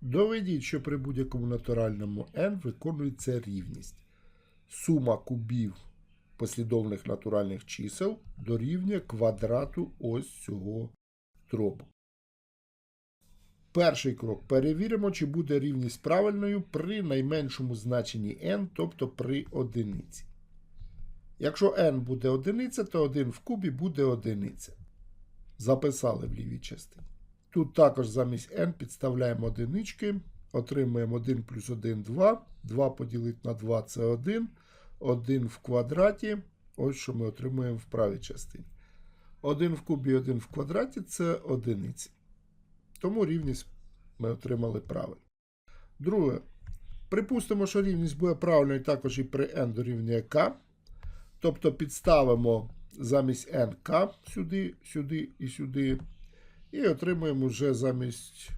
Доведіть, що при будь-якому натуральному n виконується рівність. Сума кубів послідовних натуральних чисел дорівнює квадрату ось цього дробу. Перший крок. Перевіримо, чи буде рівність правильною при найменшому значенні n, тобто при одиниці. Якщо n буде одиниця, то 1 в кубі буде одиниця. Записали в лівій частині. Тут також замість n підставляємо одинички. Отримуємо 1 плюс 1 2. 2 поділити на 2 це 1. 1 в квадраті. Ось що ми отримуємо в правій частині. 1 в кубі 1 в квадраті це одиниця. Тому рівність ми отримали правильно. Друге. Припустимо, що рівність буде правильною також і при n дорівнює k. Тобто підставимо замість n k сюди, сюди і сюди. І отримуємо вже замість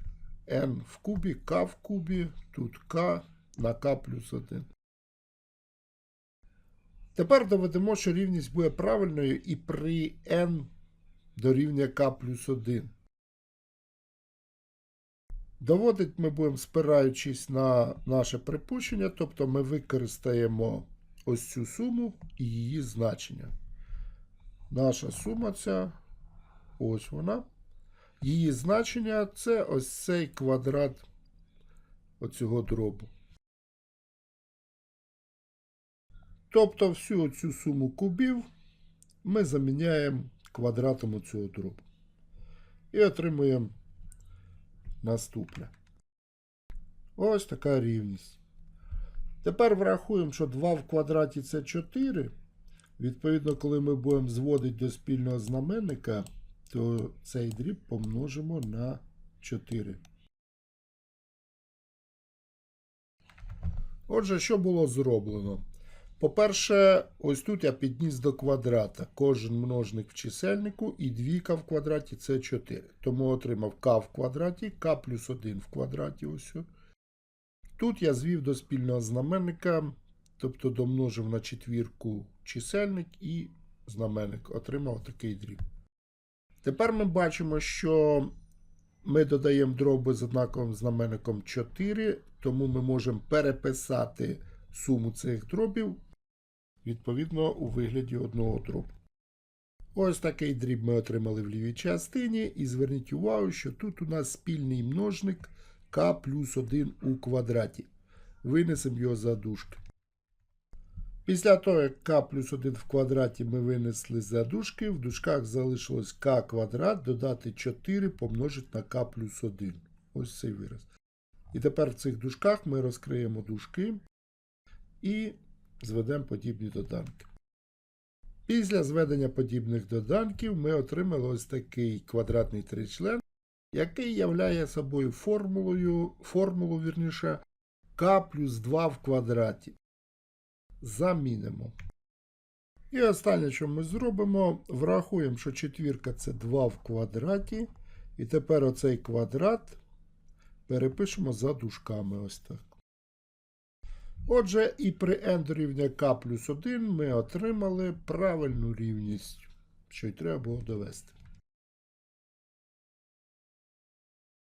n в кубі, k в кубі, тут k на k плюс 1. Тепер доведемо, що рівність буде правильною і при n дорівнює k плюс 1. Доводить ми будемо спираючись на наше припущення, тобто ми використаємо ось цю суму і її значення. Наша сума ця, ось вона. Її значення це ось цей квадрат оцього дробу. Тобто всю цю суму кубів ми заміняємо квадратом цього дробу. І отримуємо наступне. Ось така рівність. Тепер врахуємо, що 2 в квадраті це 4. Відповідно, коли ми будемо зводити до спільного знаменника, то цей дріб помножимо на 4. Отже, що було зроблено? По-перше, ось тут я підніс до квадрата кожен множник в чисельнику і двійка в квадраті це 4. Тому отримав k в квадраті, k плюс 1 в квадраті. ось. Тут я звів до спільного знаменника, тобто домножив на четвірку чисельник і знаменник. Отримав такий дріб. Тепер ми бачимо, що ми додаємо дроби з однаковим знаменником 4, тому ми можемо переписати суму цих дробів відповідно у вигляді одного дробу. Ось такий дріб ми отримали в лівій частині. І зверніть увагу, що тут у нас спільний множник k плюс 1 у квадраті. Винесемо його за дужки. Після того, як k плюс 1 в квадраті ми винесли за дужки, в дужках залишилось k квадрат додати 4 помножити на k плюс 1. Ось цей вираз. І тепер в цих дужках ми розкриємо дужки і зведемо подібні доданки. Після зведення подібних доданків ми отримали ось такий квадратний тричлен, який являє собою формулою, формулу вірніше, k плюс 2 в квадраті. Замінимо. І останнє, що ми зробимо, врахуємо, що четвірка це 2 в квадраті. І тепер оцей квадрат перепишемо за дужками ось так. Отже, і при n дорівнює k плюс 1 ми отримали правильну рівність, що й треба було довести.